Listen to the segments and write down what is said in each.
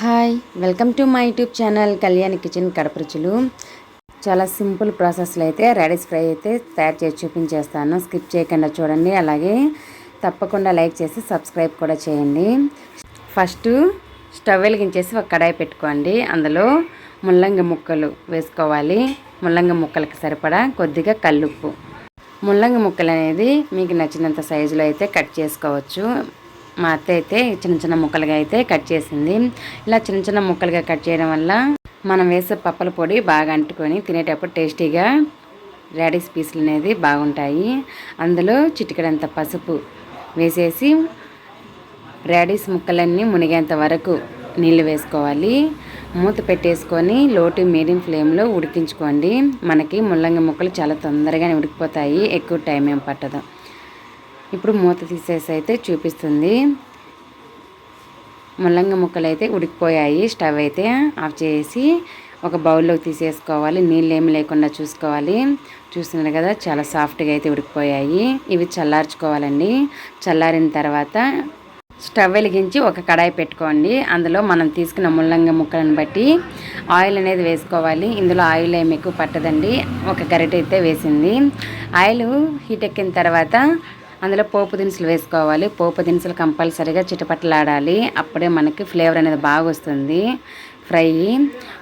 Hi welcome to my YouTube channel Kalyan kitchen Kadapa రుచులు చాలా simple ప్రాసెస్లో అయితే రాడిస్ ఫ్రై అయితే తయారు చేసి చూపించేస్తాను. స్కిప్ చేయకుండా చూడండి. అలాగే తప్పకుండా లైక్ చేసి సబ్స్క్రైబ్ కూడా చేయండి. ఫస్ట్ స్టవ్ వెలిగించేసి ఒక కడాయి పెట్టుకోండి. అందులో ముల్లంగి ముక్కలు వేసుకోవాలి. ముల్లంగి ముక్కలకి సరిపడా కొద్దిగా కల్లుప్పు. ముల్లంగి ముక్కలు అనేది మీకు నచ్చినంత సైజులో అయితే కట్ చేసుకోవచ్చు. మా అత్త అయితే చిన్న చిన్న ముక్కలుగా అయితే కట్ చేసింది. ఇలా చిన్న చిన్న ముక్కలుగా కట్ చేయడం వల్ల మనం వేసే పప్పల పొడి బాగా అంటుకొని తినేటప్పుడు టేస్టీగా రాడిస్ పీసులు అనేది బాగుంటాయి. అందులో చిటికడంత పసుపు వేసేసి రాడిస్ ముక్కలన్నీ మునిగేంత వరకు నీళ్ళు వేసుకోవాలి. మూత పెట్టేసుకొని లోటు మీడియం ఫ్లేమ్లో ఉడికించుకోండి. మనకి ముల్లంగి ముక్కలు చాలా తొందరగానే ఉడికిపోతాయి. ఎక్కువ టైం ఏం పట్టదు. ఇప్పుడు మూత తీసేసి అయితే చూపిస్తుంది. ముల్లంగి ముక్కలు అయితే ఉడికిపోయాయి. స్టవ్ అయితే ఆఫ్ చేసి ఒక బౌల్లోకి తీసేసుకోవాలి. నీళ్ళు ఏమి లేకుండా చూసుకోవాలి. చూస్తున్నారు కదా చాలా సాఫ్ట్గా అయితే ఉడికిపోయాయి. ఇవి చల్లార్చుకోవాలండి. చల్లారిన తర్వాత స్టవ్ వెలిగించి ఒక కడాయి పెట్టుకోండి. అందులో మనం తీసుకున్న ముల్లంగి ముక్కలను బట్టి ఆయిల్ అనేది వేసుకోవాలి. ఇందులో ఆయిల్ ఏమి ఎక్కువ పట్టదండి. ఒక గరిటె అయితే వేసింది. ఆయిల్ హీట్ ఎక్కిన తర్వాత అందులో పోపు దినుసులు వేసుకోవాలి. పోపు దినుసులు కంపల్సరీగా చిటపట్లాడాలి. అప్పుడే మనకి ఫ్లేవర్ అనేది బాగా వస్తుంది. ఫ్రై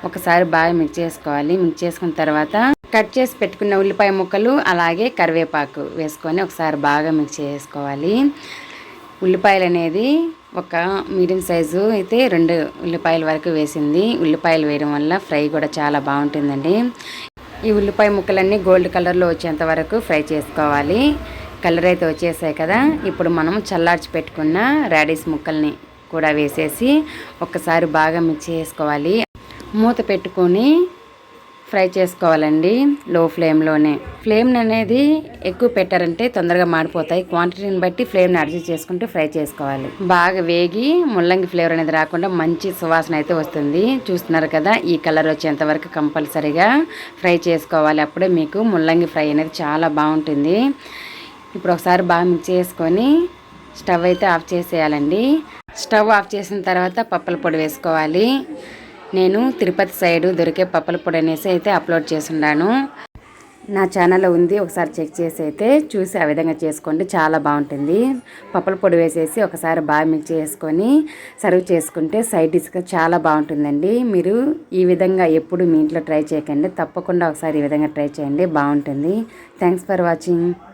ఒకసారి బాగా మిక్స్ చేసుకోవాలి. మిక్స్ చేసుకున్న తర్వాత కట్ చేసి పెట్టుకున్న ఉల్లిపాయ ముక్కలు అలాగే కరివేపాకు వేసుకొని ఒకసారి బాగా మిక్స్ చేసుకోవాలి. ఉల్లిపాయలు అనేది ఒక మీడియం సైజు అయితే రెండు ఉల్లిపాయల వరకు వేసింది. ఉల్లిపాయలు వేయడం వల్ల ఫ్రై కూడా చాలా బాగుంటుందండి. ఈ ఉల్లిపాయ ముక్కలన్నీ గోల్డ్ కలర్లో వచ్చేంత వరకు ఫ్రై చేసుకోవాలి. కలర్ అయితే వచ్చేసాయి కదా. ఇప్పుడు మనం చల్లార్చి పెట్టుకున్న రాడీస్ ముక్కల్ని కూడా వేసేసి ఒక్కసారి బాగా మిక్స్ చేసుకోవాలి. మూత పెట్టుకొని ఫ్రై చేసుకోవాలండి లో ఫ్లేమ్లోనే. ఫ్లేమ్ అనేది ఎక్కువ పెట్టారంటే తొందరగా మాడిపోతాయి. క్వాంటిటీని బట్టి ఫ్లేమ్ని అడ్జస్ట్ చేసుకుంటూ ఫ్రై చేసుకోవాలి. బాగా వేగి ముల్లంగి ఫ్లేవర్ అనేది రాకుండా మంచి సువాసన అయితే వస్తుంది. చూస్తున్నారు కదా ఈ కలర్ వచ్చేంత వరకు కంపల్సరీగా ఫ్రై చేసుకోవాలి. అప్పుడే మీకు ముల్లంగి ఫ్రై అనేది చాలా బాగుంటుంది. ఇప్పుడు ఒకసారి బాగా మిక్స్ చేసుకొని స్టవ్ అయితే ఆఫ్ చేసేయాలండి. స్టవ్ ఆఫ్ చేసిన తర్వాత పప్పల పొడి వేసుకోవాలి. నేను తిరుపతి సైడు దొరికే పప్పల పొడి అనేసి అయితే అప్లోడ్ చేస్తున్నాను. నా ఛానల్లో ఉంది ఒకసారి చెక్ చేసి అయితే చూసి ఆ విధంగా చేసుకోండి చాలా బాగుంటుంది. పప్పల పొడి వేసేసి ఒకసారి బాగా మిక్స్ చేసుకొని సర్వ్ చేసుకుంటే సైడ్ డిష్గా చాలా బాగుంటుందండి. మీరు ఈ విధంగా ఎప్పుడు మీ ఇంట్లో ట్రై చేయకండి తప్పకుండా ఒకసారి ఈ విధంగా ట్రై చేయండి బాగుంటుంది. Thanks for watching.